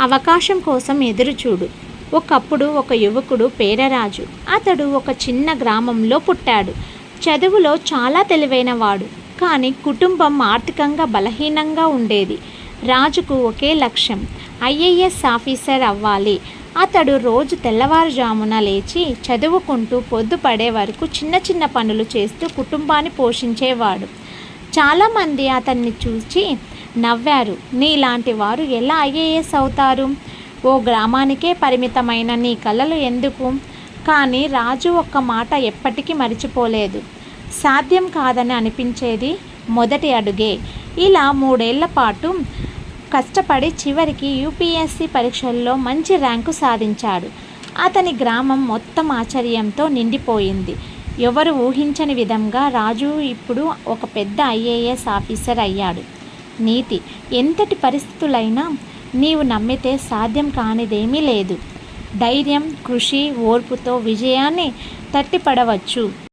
అవకాశం కోసం ఎదురుచూడు. ఒకప్పుడు ఒక యువకుడు పేరరాజు. అతడు ఒక చిన్న గ్రామంలో పుట్టాడు. చదువులో చాలా తెలివైనవాడు. కానీ కుటుంబం ఆర్థికంగా బలహీనంగా ఉండేది. రాజుకు ఒకే లక్ష్యం ఐఏఎస్ ఆఫీసర్ అవ్వాలి. అతడు రోజు తెల్లవారుజామున లేచి చదువుకుంటూ పొద్దుపడే వరకు చిన్న చిన్న పనులు చేస్తూ కుటుంబాన్ని పోషించేవాడు. చాలామంది అతన్ని చూసి నవ్వారు. నీలాంటి వారు ఎలా ఐఏఎస్ అవుతారు? ఓ గ్రామానికే పరిమితమైన నీ కళలు ఎందుకు? కానీ రాజు ఒక్క మాట ఎప్పటికీ మరిచిపోలేదు. సాధ్యం కాదని అనిపించేది మొదటి అడుగే. ఇలా మూడేళ్ళ పాటు కష్టపడి చివరికి యూపీఎస్సీ పరీక్షల్లో మంచి ర్యాంకు సాధించాడు. అతని గ్రామం మొత్తం ఆశ్చర్యంతో నిండిపోయింది. ఎవరు ఊహించని విధంగా రాజు ఇప్పుడు ఒక పెద్ద ఐఏఎస్ ఆఫీసర్ అయ్యాడు. నీతి ఎంతటి పరిస్థితులైనా నీవు నమ్మితే సాధ్యం కానిదేమీ లేదు. ధైర్యం కృషి ఓర్పుతో విజయాన్ని తట్టిపడవచ్చు